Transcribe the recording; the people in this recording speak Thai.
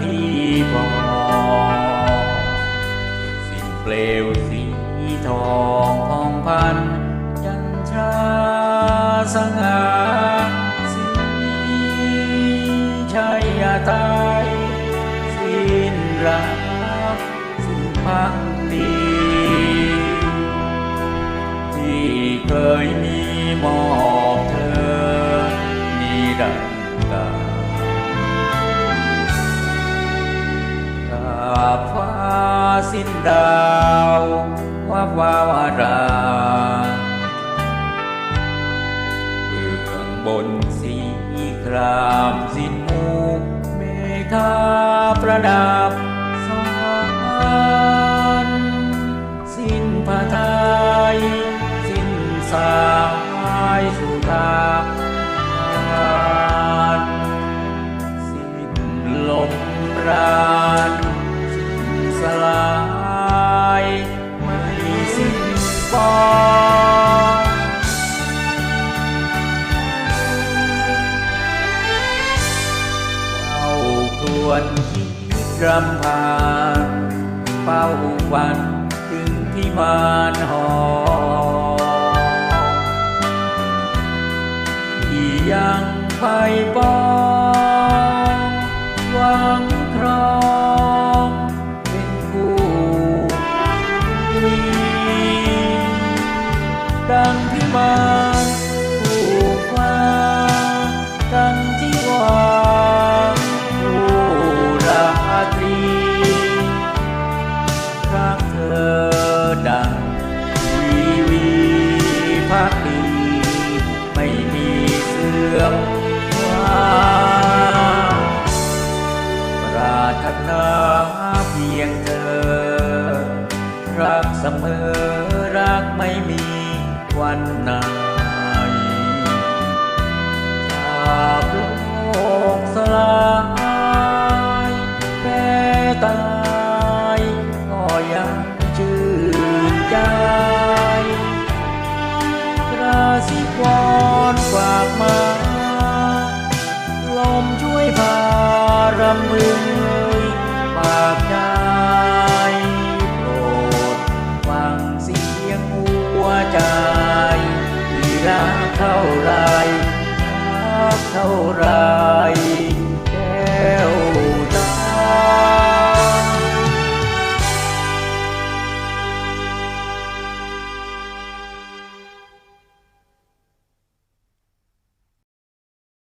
พี่พอสิ้นเปลวสีทองพองพันยันชาสง่าสีชัยไทยสิ้นรักสิ้นพักดีที่เคยมีมอบ สิ้นดาววับวาวอารามเบื้องบนสีครามสิ้นมูกเมฆาประดับสานสิ้นพระไทยสิ้นสา รำพานเฝ้าวันถึงที่มานหอที่ยังไฟปองหวังครองเป็นคู่นี้ดังที่มาน มว่าปรารถนาเพียงเธอ รักเสมอรักไม่มีวันไหน Right.